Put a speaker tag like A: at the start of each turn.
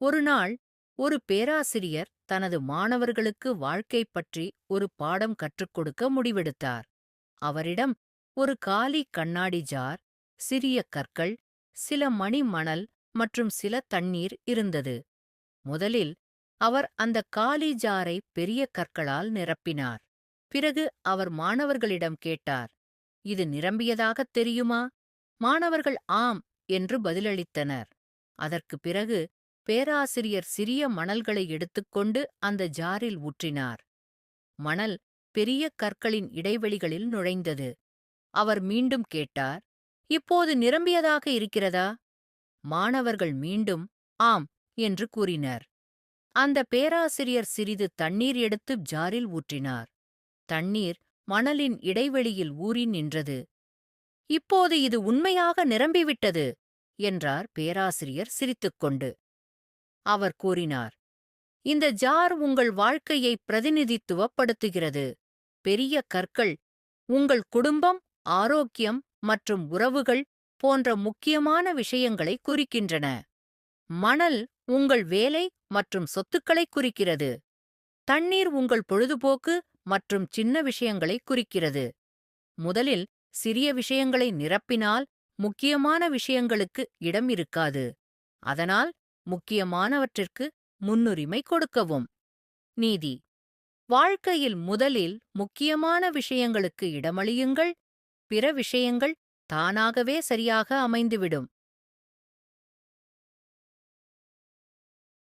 A: ஒருநாள் ஒரு பேராசிரியர் தனது மாணவர்களுக்கு வாழ்க்கை பற்றி ஒரு பாடம் கற்றுக் கொடுக்க முடிவெடுத்தார். அவரிடம் ஒரு காலி கண்ணாடி ஜார் சிறிய கற்கள் சில மணி மணல் மற்றும் சில தண்ணீர் இருந்தது. முதலில் அவர் அந்த காலி ஜாரை பெரிய கற்களால் நிரப்பினார். பிறகு அவர் மாணவர்களிடம் கேட்டார் இது நிரம்பியதாகத் தெரியுமா? மாணவர்கள் ஆம் என்று பதிலளித்தனர். அதற்குப் பிறகு பேராசிரியர் சிறிய மணல்களை எடுத்துக்கொண்டு அந்த ஜாரில் ஊற்றினார். மணல் பெரிய கற்களின் இடைவெளிகளில் நுழைந்தது. அவர் மீண்டும் கேட்டார் இப்போது நிரம்பியதாக இருக்கிறதா? மாணவர்கள் மீண்டும் ஆம் என்று கூறினர். அந்த பேராசிரியர் சிறிது தண்ணீர் எடுத்து ஜாரில் ஊற்றினார். தண்ணீர் மணலின் இடைவெளியில் ஊறி நின்றது. இப்போது இது உண்மையாக நிரம்பிவிட்டது என்றார் பேராசிரியர் சிரித்துக்கொண்டு அவர் கூறினார். இந்த ஜார் உங்கள் வாழ்க்கையை பிரதிநிதித்துவப்படுத்துகிறது. பெரிய கற்கள் உங்கள் குடும்பம் ஆரோக்கியம் மற்றும் உறவுகள் போன்ற முக்கியமான விஷயங்களை குறிக்கின்றன. மணல் உங்கள் வேலை மற்றும் சொத்துக்களை குறிக்கிறது. தண்ணீர் உங்கள் பொழுதுபோக்கு மற்றும் சின்ன விஷயங்களை குறிக்கிறது. முதலில் சிறிய விஷயங்களை நிரப்பினால் முக்கியமான விஷயங்களுக்கு இடம் இருக்காது. அதனால் முக்கியமானவற்றிற்கு முன்னுரிமை கொடுக்கவும். நீதி. வாழ்க்கையில் முதலில் முக்கியமான விஷயங்களுக்கு இடமளியுங்கள். பிற விஷயங்கள் தானாகவே சரியாக அமைந்துவிடும்.